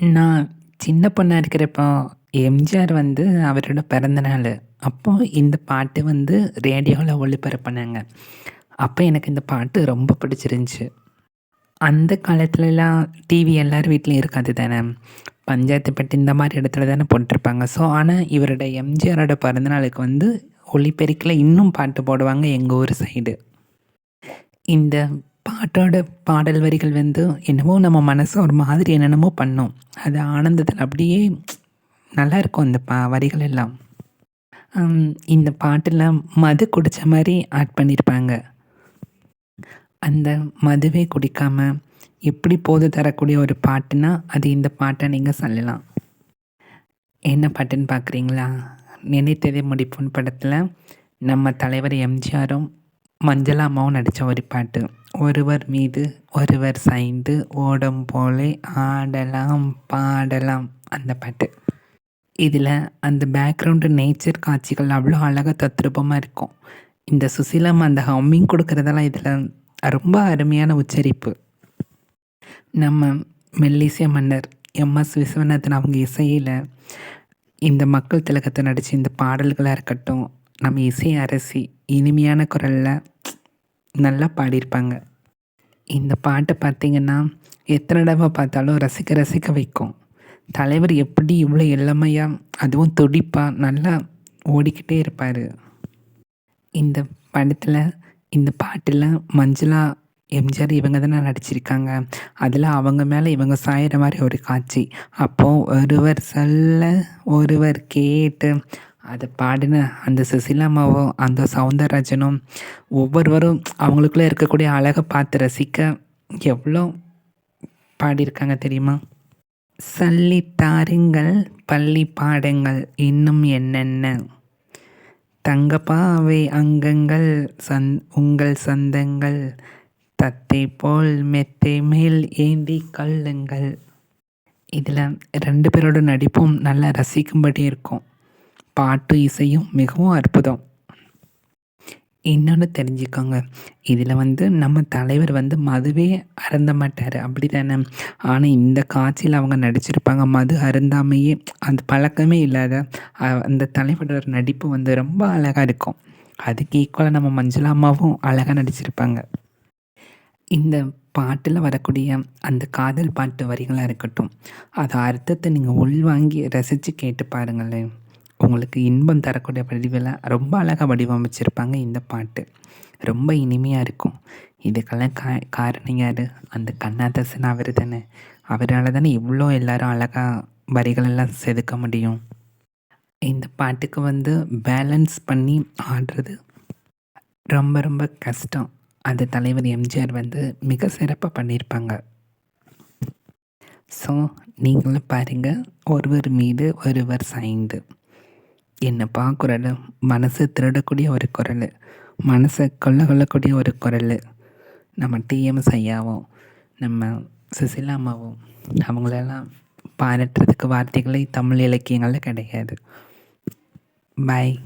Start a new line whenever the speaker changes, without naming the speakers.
நான் சின்ன பொண்ணா இருக்கிறப்போ, எம்ஜிஆர் வந்து அவரோட பிறந்த நாளு. அப்போ இந்த பாட்டு வந்து ரேடியோல ஒளிபரப்புனாங்க. அப்ப எனக்கு இந்த பாட்டு ரொம்ப பிடிச்சிருந்துச்சு. அந்த காலத்துலலாம் டிவி எல்லார் வீட்லயும் இருக்காது தானே. பஞ்சாயத்து பெட்டி இந்த மாதிரி இடத்துல தானே போட்டிருப்பாங்க ஸோ ஆனா இவரோட எம்ஜிஆரோட பிறந்தநாளுக்கு வந்து ஒலிபெருக்கில இன்னும் பாட்டு போடுவாங்க எங்க ஊர் சைடு. இந்த பாட்டோட பாடல் வரிகள் வந்து என்னமோ நம்ம மனசு ஒரு மாதிரி என்னென்னமோ பண்ணும். அது ஆனந்தத்தில் அப்படியே நல்லா இருக்கும் அந்த பா வரிகள் எல்லாம். இந்த பாட்டில் மது குடித்த மாதிரி ஆட் பண்ணியிருப்பாங்க. அந்த மதுவே குடிக்காமல் எப்படி போது தரக்கூடிய ஒரு பாட்டுனா அது இந்த பாட்டை நீங்கள் சொல்லலாம். என்ன பாட்டுன்னு பார்க்குறீங்களா? நினைத்ததை முடிப்புன் படத்தில் நம்ம தலைவர் எம்ஜிஆரும், மஞ்சளாம்மாவும் அம்மாவும் ஒரு பாட்டு. ஒருவர் மீது ஒருவர் சாய்ந்து ஓடம் போலே ஆடலாம் பாடலாம் அந்த பாட்டு. இதில் அந்த பேக்ரவுண்டு நேச்சர் காட்சிகள் அவ்வளோ அழகா தத்ரூபமாக இருக்கும். இந்த சுசீலா அந்த ஹம்மிங் கொடுக்குறதெல்லாம் இதில் ரொம்ப அருமையான உச்சரிப்பு. நம்ம மெல்லிசிய மன்னர் எம்.எஸ். விஸ்வநாதன் அவங்க இசையில் இந்த மக்கள் திலகத்தை நடித்த இந்த பாடல்களாக இருக்கட்டும், நம்ம இசை அரசி இனிமையான குரலில் நல்லா பாடியிருப்பாங்க. இந்த பாட்டை பார்த்தீங்கன்னா, எத்தனை தடவை பார்த்தாலும் ரசிக்க ரசிக்க வைக்கும். தலைவர் எப்படி இவ்வளோ இளமையா, அதுவும் துடிப்பாக நல்லா ஓடிக்கிட்டே இருப்பார் இந்த படத்தில் இந்த பாட்டில் மஞ்சுளா, எம்ஜிஆர் இவங்க தானே நடிச்சிருக்காங்க. அதில் அவங்க மேலே இவங்க சாயிற மாதிரி ஒரு காட்சி. அப்போது ஒருவர் சொல்ல ஒருவர் கேட்டு அதை பாடின அந்த சுசிலாமாவோ அந்த சௌந்தரராஜனும் ஒவ்வொருவரும் அவங்களுக்குள்ளே இருக்கக்கூடிய அழகை பார்த்து ரசிக்க எவ்வளோ பாடியிருக்காங்க தெரியுமா? சல்லி தாருங்கள் பள்ளி பாடங்கள் இன்னும் என்னென்ன. தங்கப்பாவை அங்கங்கள் சந் உங்கள் சந்தங்கள் தத்தை போல் மெத்தை மேல் ஏந்தி கள்ளுங்கள் இதில் ரெண்டு பேரோட நடிப்பும் நல்லா ரசிக்கும்படி இருக்கும். பாட்டும், இசையும் மிகவும் அற்புதம். இன்னொன்று தெரிஞ்சுக்கோங்க. இதில் வந்து நம்ம தலைவர் வந்து மதுவே அருந்த அப்படி தானே ஆனால் இந்த காட்சியில் அவங்க நடிச்சிருப்பாங்க. மது அருந்தாமையே அந்த பழக்கமே இல்லாத அந்த தலைவரோட நடிப்பு வந்து ரொம்ப அழகாக இருக்கும். அதுக்கு ஈக்குவலாக நம்ம மஞ்சுளா அம்மாவும் அழகாக நடிச்சிருப்பாங்க. இந்த பாட்டில் வரக்கூடிய அந்த காதல் பாட்டு வரிகளாக இருக்கட்டும், அது அர்த்தத்தை நீங்கள் உள்வாங்கி ரசித்து கேட்டு பாருங்களேன். உங்களுக்கு இன்பம் தரக்கூடிய வடிவில் ரொம்ப அழகாக வடிவமைச்சிருப்பாங்க இந்த பாட்டு. ரொம்ப இனிமையாக இருக்கும். இதுக்கெல்லாம் கா காரணம் யார் அந்த கண்ணாதசன் அவர் தானே. அவரால் தானே இவ்வளோ எல்லாரும் அழகாக வரிகளெல்லாம் செதுக்க முடியும். இந்த பாட்டுக்கு வந்து பேலன்ஸ் பண்ணி ஆடுறது ரொம்ப ரொம்ப கஷ்டம். அது தலைவர் எம்ஜிஆர் வந்து மிக சிறப்பாக பண்ணியிருப்பாங்க. ஸோ நீங்களும் பாருங்கள் ஒருவர் மீது ஒருவர் சாய்ந்து. என்னப்பா குரலு. மனசை திருடக்கூடிய ஒரு குரல் மனசை கொள்ள கொள்ளக்கூடிய ஒரு குரல் நம்ம டி.எம்.எஸ். ஐயாவும், நம்ம சுசிலா அம்மாவும் அவங்களெல்லாம் பாராட்டுறதுக்கு வார்த்தைகளே தமிழ் இலக்கியங்களில் கிடையாது. பாய்.